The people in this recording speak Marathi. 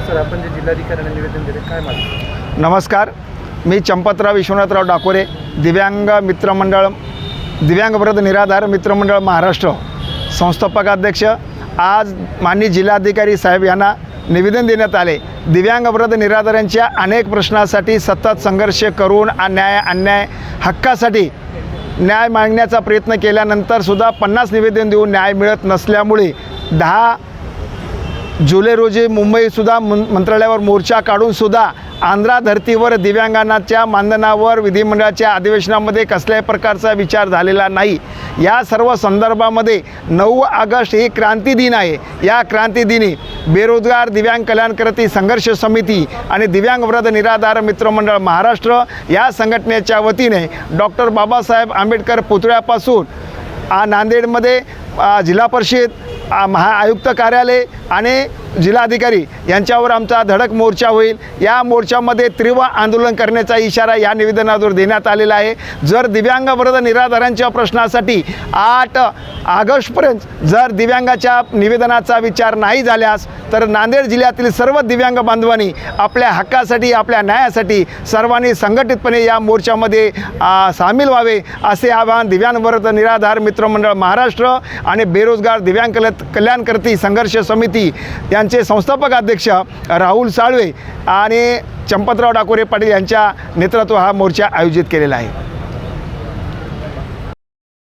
सर आपण जे जिल्हाधिकाऱ्यांना निवेदन दिले काय मागणी? नमस्कार मी चंपतराव विश्वनाथराव डाकोरे दिव्यांग मित्रमंडळ दिव्यांग वृद्ध निराधार मित्रमंडळ महाराष्ट्र संस्थापक अध्यक्ष. आज माननीय जिल्हाधिकारी साहेब यांना निवेदन देण्यात आले. दिव्यांग वृद्ध निराधारांच्या अनेक प्रश्नासाठी सतत संघर्ष करून अन्याय अन्याय हक्कासाठी न्याय मागण्याचा प्रयत्न केल्यानंतरसुद्धा पन्नास निवेदन देऊन न्याय मिळत नसल्यामुळे दहा जुलै रोजी मुंबईसुद्धा मं मंत्रालयावर मोर्चा काढूनसुद्धा आंध्रा धर्तीवर दिव्यांगांच्या मानधनावर विधिमंडळाच्या अधिवेशनामध्ये कसल्याही प्रकारचा विचार झालेला नाही. या सर्व संदर्भामध्ये नऊ ऑगस्ट ही क्रांती दिन आहे. या क्रांती दिनी बेरोजगार दिव्यांग कल्याणकर्ती संघर्ष समिती आणि दिव्यांग व्रत निराधार मित्रमंडळ महाराष्ट्र या संघटनेच्या वतीने डॉक्टर बाबासाहेब आंबेडकर पुतळ्यापासून आ, नांदेडमध्ये जिल्हा परिषद महा महाआयुक्त कार्यालय आणि जिल्हाधिकारी यांच्यावर आमचा धडक मोर्चा होईल. या मोर्चामध्ये तीव्र आंदोलन करण्याचा इशारा या निवेदनावर देण्यात आलेला आहे. जर दिव्यांगवृद्ध निराधारांच्या प्रश्नासाठी आठ ऑगस्टपर्यंत जर दिव्यांगाच्या निवेदनाचा विचार नाही झाल्यास तर नांदेड जिल्ह्यातील सर्व दिव्यांग बांधवांनी आपल्या हक्कासाठी आपल्या न्यायासाठी सर्वांनी संघटितपणे या मोर्चामध्ये सामील व्हावे असे आवाहन दिव्यांगवृद्ध निराधार मित्रमंडळ महाराष्ट्र आणि बेरोजगार दिव्यांग कल्याणकर्ती संघर्ष समिती त्यांचे संस्थापक अध्यक्ष राहुल साळवे आणि चंपतराव डाकोरे पाटील यांच्या नेतृत्व हा मोर्चा आयोजित केलेला आहे.